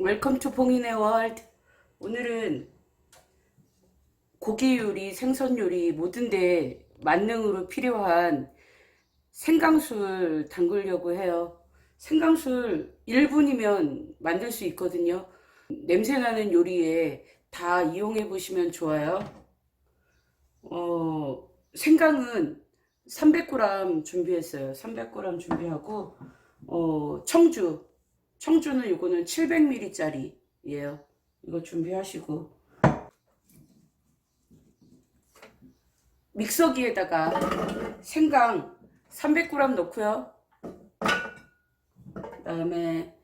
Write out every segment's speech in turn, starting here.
웰컴 투 봉인의 월드. 오늘은 고기 요리, 생선 요리 모든데 만능으로 필요한 생강술 담그려고 해요. 생강술 1분이면 만들 수 있거든요. 냄새나는 요리에 다 이용해 보시면 좋아요. 어, 생강은 300g 준비했어요. 300g 준비하고, 어, 청주. 청주는 요거는 700ml짜리예요. 이거 준비하시고 믹서기에다가 생강 300g 넣고요. 그 다음에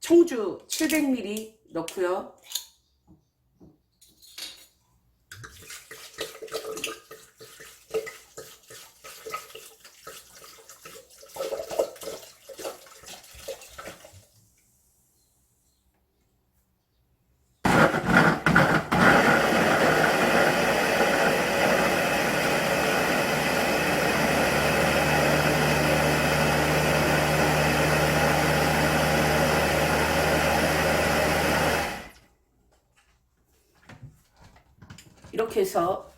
청주 700ml 넣고요. 이렇게 해서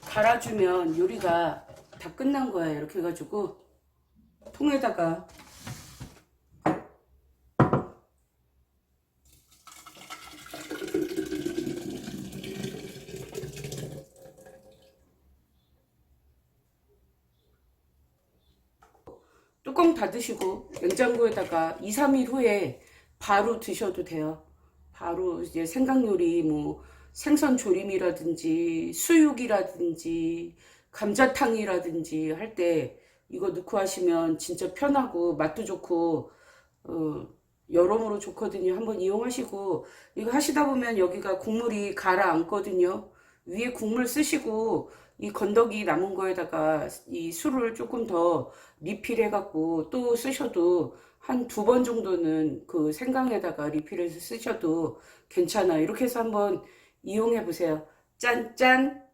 갈아주면 요리가 다 끝난 거예요. 이렇게 해가지고 통에다가 뚜껑 닫으시고 냉장고에다가 2, 3일 후에 바로 드셔도 돼요. 바로 이제 생강 요리 뭐 생선 조림이라든지 수육이라든지 감자탕이라든지 할 때 이거 넣고 하시면 진짜 편하고 맛도 좋고 어 여러모로 좋거든요. 한번 이용하시고 이거 하시다 보면 여기가 국물이 가라앉거든요. 위에 국물 쓰시고 이 건더기 남은 거에다가 이 술을 조금 더 리필해 갖고 또 쓰셔도 한 두 번 정도는 그 생강에다가 리필해서 쓰셔도 괜찮아요. 이렇게 해서 한번 이용해 보세요. 짠짠!